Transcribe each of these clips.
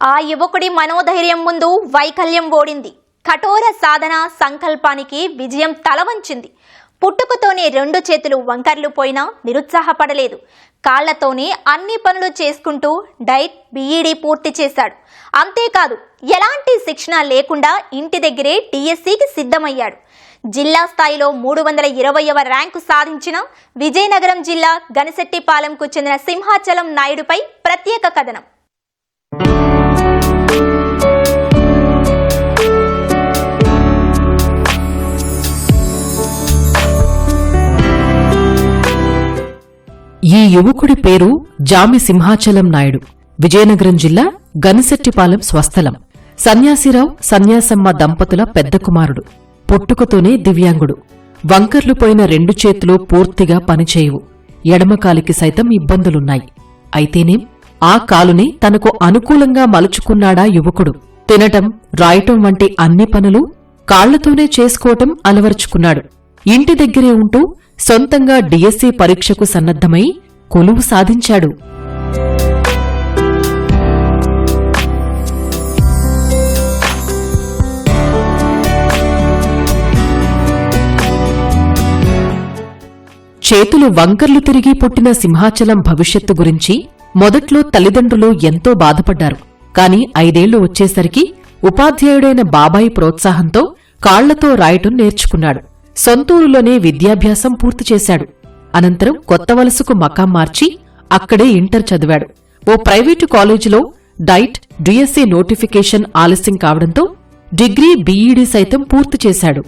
ఆ యువకుడి మనోధైర్యం ముందు వైకల్యం ఓడింది. కఠోర సాధన సంకల్పానికి విజయం తలవంచింది. పుట్టుకతోనే రెండు చేతులు వంకర్లు పోయినా నిరుత్సాహపడలేదు. కాళ్ళతోనే అన్ని పనులు చేసుకుంటూ డైట్ బీఈడీ పూర్తి చేశాడు. అంతేకాదు ఎలాంటి శిక్షణ లేకుండా ఇంటి దగ్గరే డిఎస్సికి సిద్ధమయ్యాడు. జిల్లా స్థాయిలో మూడు వందల ఇరవైవ ర్యాంకు సాధించిన విజయనగరం జిల్లా గనిశెట్టిపాలెంకు చెందిన సింహాచలం నాయుడుపై ప్రత్యేక కథనం. ఈ యువకుడి పేరు జామి సింహాచలం నాయుడు. విజయనగరం జిల్లా గనిశెట్టిపాలెం స్వస్థలం. సన్యాసిరావు సన్యాసమ్మ దంపతుల పెద్ద కుమారుడు. పుట్టుకతోనే దివ్యాంగుడు. వంకర్లు పోయిన రెండు చేతులు పూర్తిగా పనిచేయవు. ఎడమకాలికి సైతం ఇబ్బందులున్నాయి. అయితేనేం? ఆ కాలుని తనకు అనుకూలంగా మలుచుకున్నాడా యువకుడు. తినటం రాయటం వంటి అన్ని పనులు కాళ్ళతోనే చేసుకోవటం అలవరుచుకున్నాడు. ఇంటి దగ్గరే ఉంటూ సొంతంగా డిఎస్సీ పరీక్షకు సన్నద్ధమై కొలువు సాధించాడు. చేతులు వంకర్లు తిరిగి పుట్టిన సింహాచలం భవిష్యత్తు గురించి మొదట్లో తల్లిదండ్రులు ఎంతో బాధపడ్డారు. కాని ఐదేళ్ళు వచ్చేసరికి ఉపాధ్యాయుడైన బాబాయి ప్రోత్సాహంతో కాళ్ళతో రాయటం నేర్చుకున్నాడు. సొంతూరులోనే విద్యాభ్యాసం పూర్తి చేశాడు. అనంతరం కొత్త వలసకు మకాం మార్చి అక్కడే ఇంటర్ చదివాడు. ఓ ప్రైవేటు కాలేజీలో డైట్ డిఎస్సీ నోటిఫికేషన్ ఆలస్యం కావడంతో డిగ్రీ బీఈడీ సైతం పూర్తి చేశాడు.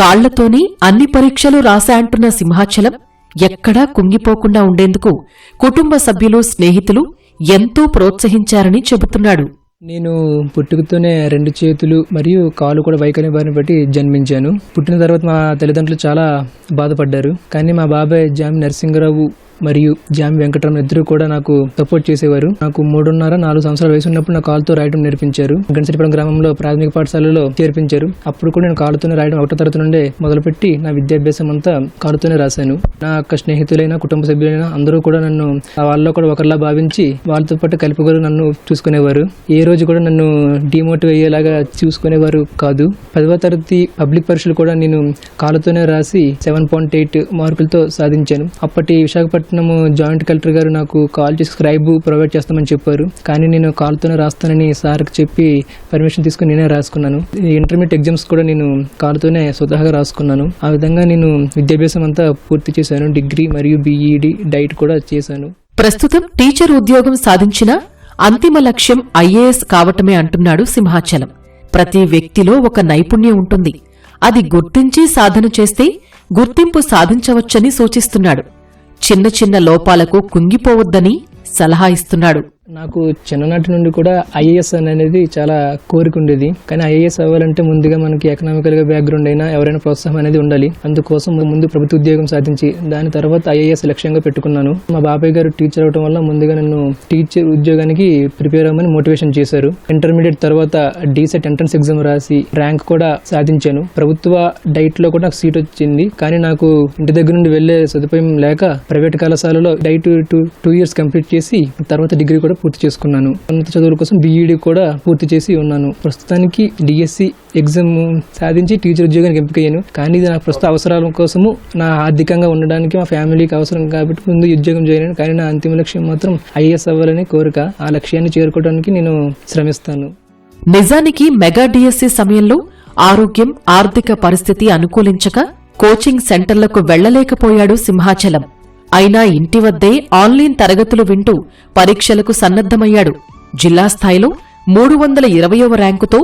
కాళ్ళతోనే అన్ని పరీక్షలు రాశా అంటున్న సింహాచలం ఎక్కడా కుంగిపోకుండా ఉండేందుకు కుటుంబ సభ్యులు స్నేహితులు ఎంతో ప్రోత్సహించారని చెబుతున్నాడు. నేను పుట్టుకతోనే రెండు చేతులు మరియు కాలు కూడా వైకల్యం బారిన బట్టి జన్మించాను. పుట్టిన తర్వాత మా తల్లిదండ్రులు చాలా బాధపడ్డారు. కానీ మా బాబాయ్ జామి నరసింహరావు మరియు జామి వెంకటరామ్ ఇద్దరు కూడా నాకు సపోర్ట్ చేసేవారు. నాకు మూడున్నర నాలుగు సంవత్సరాల వయసు ఉన్నప్పుడు నా కాలుతో రాయడం నేర్పించారు. గణసరిపురం గ్రామంలో ప్రాథమిక పాఠశాలలో చేర్పించారు. అప్పుడు కూడా నేను కాలుతోనే రాయడం ఒకటో తరగతి నుండే మొదలుపెట్టి నా విద్యాభ్యాసం అంతా కాలుతోనే రాశాను. నా యొక్క స్నేహితులైన కుటుంబ సభ్యులైన అందరూ కూడా నన్ను వాళ్ళలో కూడా ఒకరిలా భావించి వాళ్ళతో పాటు కలుపుకొని నన్ను చూసుకునేవారు. ఏ రోజు కూడా నన్ను డిమోటివ్ అయ్యేలాగా చూసుకునేవారు కాదు. పదవ తరగతి పబ్లిక్ పరీక్షలు కూడా నేను కాలుతోనే రాసి సెవెన్ పాయింట్ ఎయిట్ మార్కులతో సాధించాను. అప్పటి విశాఖపట్నం జాయింట్ కలెక్టర్ గారు నాకు కాల్ చేసి స్క్రైబ్ ప్రొవైడ్ చేస్తామని చెప్పారు. కానీ నేను కాలుతోనే రాస్తానని సార్కి చెప్పి పర్మిషన్ తీసుకుని నేనే రాసుకున్నాను. ఇంటర్మీడియట్ ఎగ్జామ్స్ కూడా నేను కాలుతోనే స్వతహాగా రాసుకున్నాను. ఆ విధంగా నేను విద్యాభ్యాసం అంతా పూర్తి చేశాను. డిగ్రీ మరియు బీఈడి డైట్ కూడా చేశాను. ప్రస్తుతం టీచర్ ఉద్యోగం సాధించిన అంతిమ లక్ష్యం ఐఏఎస్ కావటమే అంటున్నాడు సింహాచలం. ప్రతి వ్యక్తిలో ఒక నైపుణ్యం ఉంటుంది. అది గుర్తించి సాధన చేస్తే గుర్తింపు సాధించవచ్చని సూచిస్తున్నాడు. చిన్న చిన్న లోపాలకు కుంగిపోవద్దని సలహా ఇస్తున్నాడు. నాకు చిన్ననాటి నుండి కూడా ఐఏఎస్ అనేది చాలా కోరిక ఉండేది. కానీ ఐఏఎస్ అవ్వాలంటే ముందుగా మనకి ఎకనామికల్గా బ్యాక్గ్రౌండ్ అయినా ఎవరైనా ప్రోత్సాహం అనేది ఉండాలి. అందుకోసం ముందు ప్రభుత్వ ఉద్యోగం సాధించి దాని తర్వాత ఐఏఎస్ లక్ష్యంగా పెట్టుకున్నాను. మా బాబాయ్ గారు టీచర్ అవడం వల్ల ముందుగా నన్ను టీచర్ ఉద్యోగానికి ప్రిపేర్ అవ్వమని మోటివేషన్ చేశారు. ఇంటర్మీడియట్ తర్వాత డీసెట్ ఎంట్రన్స్ ఎగ్జామ్ రాసి ర్యాంక్ కూడా సాధించాను. ప్రభుత్వ డైట్లో కూడా నాకు సీట్ వచ్చింది. కానీ నాకు ఇంటి దగ్గర నుండి వెళ్ళే సదుపాయం లేక ప్రైవేట్ కళాశాలలో DIET two two years complete చేసి తర్వాత డిగ్రీ కూడా పూర్తి చేసుకున్నాను. ఉన్నత చదువుల కోసం బీఈడి కూడా పూర్తి చేసి ఉన్నాను. ప్రస్తుతానికి డిఎస్సి ఎగ్జామ్ సాధించి టీచర్ ఉద్యోగానికి ఎంపికయ్యాను. కానీ ఇది నా ప్రస్తుత అవసరాల కోసము నా ఆర్థికంగా ఉండడానికి మా ఫ్యామిలీకి అవసరం కాబట్టి ముందు ఉద్యోగం చేయలేను కానీ నా అంతిమ లక్ష్యం మాత్రం ఐఏఎస్ అవ్వాలని కోరిక ఆ లక్ష్యాన్ని చేరుకోవడానికి నేను శ్రమిస్తాను. నిజానికి మెగా డిఎస్సి సమయంలో ఆరోగ్యం ఆర్థిక పరిస్థితి అనుకూలించక కోచింగ్ సెంటర్లకు వెళ్ళలేకపోయాడు సింహాచలం. అయినా ఇంటి వద్దే ఆన్లైన్ తరగతులు వింటూ పరీక్షలకు సన్నద్దమయ్యాడు జిల్లా స్థాయిలో మూడు వందల ఇరవయవ ర్యాంకుతో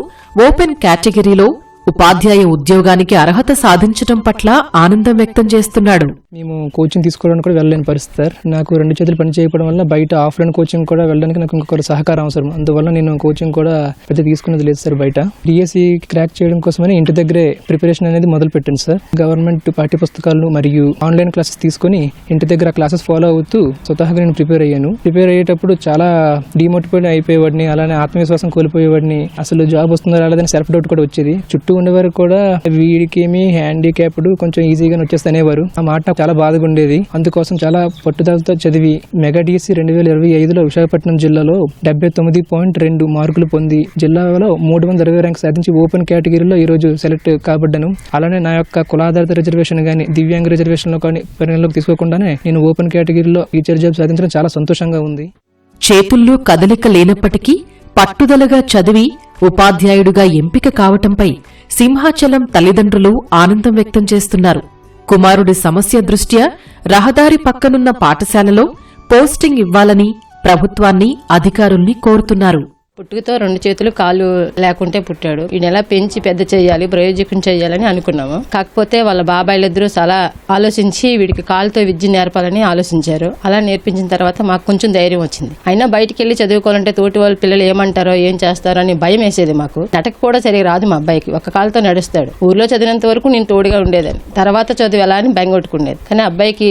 ఓపెన్ కేటగిరీలో ఉపాధ్యాయ ఉద్యోగానికి అర్హత సాధించటం పట్ల ఆనందం వ్యక్తం చేస్తున్నాడు. మేము కోచింగ్ తీసుకోవడానికి కూడా వెళ్ళలేని పరిస్థితి సార్. నాకు రెండు చేతులు పని చేయడం వల్ల బయట ఆఫ్లైన్ కోచింగ్ కూడా వెళ్ళడానికి నాకు ఇంకొక సహకారం అవసరం. అందువల్ల నేను కోచింగ్ కూడా పెద్ద తీసుకున్నది లేదు సార్ బయట. డిఎస్సి క్రాక్ చేయడం కోసమని ఇంటి దగ్గరే ప్రిపరేషన్ అనేది మొదలు పెట్టాను సార్. గవర్నమెంట్ పాఠ్య పుస్తకాలు మరియు ఆన్లైన్ క్లాసెస్ తీసుకొని ఇంటి దగ్గర క్లాసెస్ ఫాలో అవుతూ స్వతహాగా నేను ప్రిపేర్ అయ్యాను. ప్రిపేర్ అయ్యేటప్పుడు చాలా డిమోటివేట్ అయిపోయేవాడిని అలానే ఆత్మవిశ్వాసం కోల్పోయేవాడిని. అసలు జాబ్ వస్తుందో రాలేదని సెల్ఫ్ డౌట్ కూడా వచ్చేది. చుట్టూ ఉండేవారు కూడా వీడికి ఏమి హ్యాండిక్యాప్డ్ కొంచెం ఈజీగా వచ్చేస్తే అనేవారు ఆ మాట నాకు చాలా బాధగా ఉండేది అందుకోసం చాలా పట్టుదలతో చదివి మెగా డిఎస్సి రెండు వేల ఇరవై ఐదులో విశాఖపట్నం జిల్లాలో డెబ్బై తొమ్మిది పాయింట్ రెండు మార్కులు పొంది జిల్లాలో మూడు వందల ఇరవై ర్యాంక్ సాధించి ఓపెన్ కేటగిరీలో ఈ రోజు సెలెక్ట్ కాబడ్డాను. అలానే నా యొక్క కులాధారిత రిజర్వేషన్ కానీ దివ్యాంగ రిజర్వేషన్లో కానీ పరిగణలోకి తీసుకోకుండానే నేను ఓపెన్ కేటగిరీలో టీచర్ జాబ్ సాధించడం చాలా సంతోషంగా ఉంది. చేతుల్లో కదలిక లేనప్పటికీ పట్టుదలగా చదివి ఉపాధ్యాయుడిగా ఎంపిక కావటంపై సింహాచలం తల్లిదండ్రులు ఆనందం వ్యక్తం చేస్తున్నారు. కుమారుడి సమస్య దృష్ట్యా రహదారి పక్కనున్న పాఠశాలలో పోస్టింగ్ ఇవ్వాలని ప్రభుత్వాన్ని అధికారుల్ని కోరుతున్నారు. పుట్టుకతో రెండు చేతులు కాళ్ళు లేకుంటే పుట్టాడు. ఈయన ఎలా పెంచి పెద్ద చేయాలి ప్రయోజకం చేయాలని అనుకున్నాము. కాకపోతే వాళ్ళ బాబాయిలిద్దరూ చాలా ఆలోచించి వీడికి కాలుతో విద్య నేర్పాలని ఆలోచించారు. అలా నేర్పించిన తర్వాత మాకు కొంచెం ధైర్యం వచ్చింది. అయినా బయటికి వెళ్ళి చదువుకోవాలంటే తోటి వాళ్ళ పిల్లలు ఏమంటారో ఏం చేస్తారో అని భయం వేసేది మాకు. నటక కూడా సరిగా రాదు మా అబ్బాయికి. ఒక కాలుతో నడుస్తాడు. ఊర్లో చదివినంత వరకు నేను తోడుగా ఉండేదాన్ని. తర్వాత చదువు ఎలా అని బెంగొట్టుకునేది కానీ అబ్బాయికి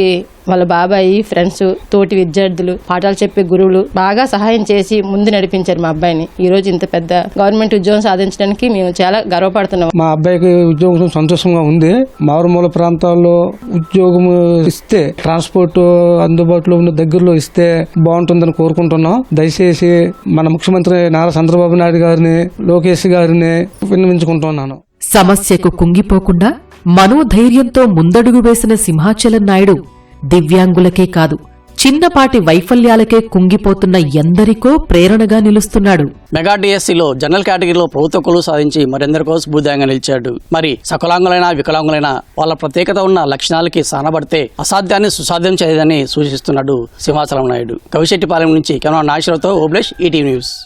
వాళ్ళ బాబాయి ఫ్రెండ్స్ తోటి విద్యార్థులు పాఠాలు చెప్పే గురువులు బాగా సహాయం చేసి ముందు నడిపించారు మా అబ్బాయిని. ఈ రోజు ఇంత పెద్ద గవర్నమెంట్ ఉద్యోగం సాధించడానికి మేము చాలా గర్వపడుతున్నాం. మా అబ్బాయికి ఉద్యోగం సంతోషంగా ఉంది. మారుమూల ప్రాంతాల్లో ఉద్యోగం ఇస్తే ట్రాన్స్పోర్ట్ అందుబాటులో ఉన్న దగ్గరలో ఇస్తే బాగుంటుందని కోరుకుంటున్నాం. దయచేసి మన ముఖ్యమంత్రి నారా చంద్రబాబు నాయుడు గారిని లోకేష్ గారిని విన్నవించుకుంటున్నాను. సమస్యకు కుంగిపోకుండా మనోధైర్యంతో ముందడుగు వేసిన సింహాచలం నాయుడు దివ్యాంగులకే కాదు చిన్నపాటి వైఫల్యాలకే కుంగిపోతున్న ఎందరికో ప్రేరణగా నిలుస్తున్నాడు. మెగా డిఎస్సిలో జనరల్ కేటగిరీలో ప్రభుత్వ కులు సాధించి మరెందరికో స్ఫూర్తిగా నిలిచాడు. మరి సకలాంగులైన వికలాంగులైన వాళ్ళ ప్రత్యేకత ఉన్న లక్షణాలకి సానబడితే అసాధ్యాన్ని సుసాధ్యం చేయదని సూచిస్తున్నాడు సింహాచలం నాయుడు. కవిశెట్టిపాలెం నుంచి కెమెరా నాగేశ్వరరావుతో ఓబ్లేష్ ఈటీవీ న్యూస్.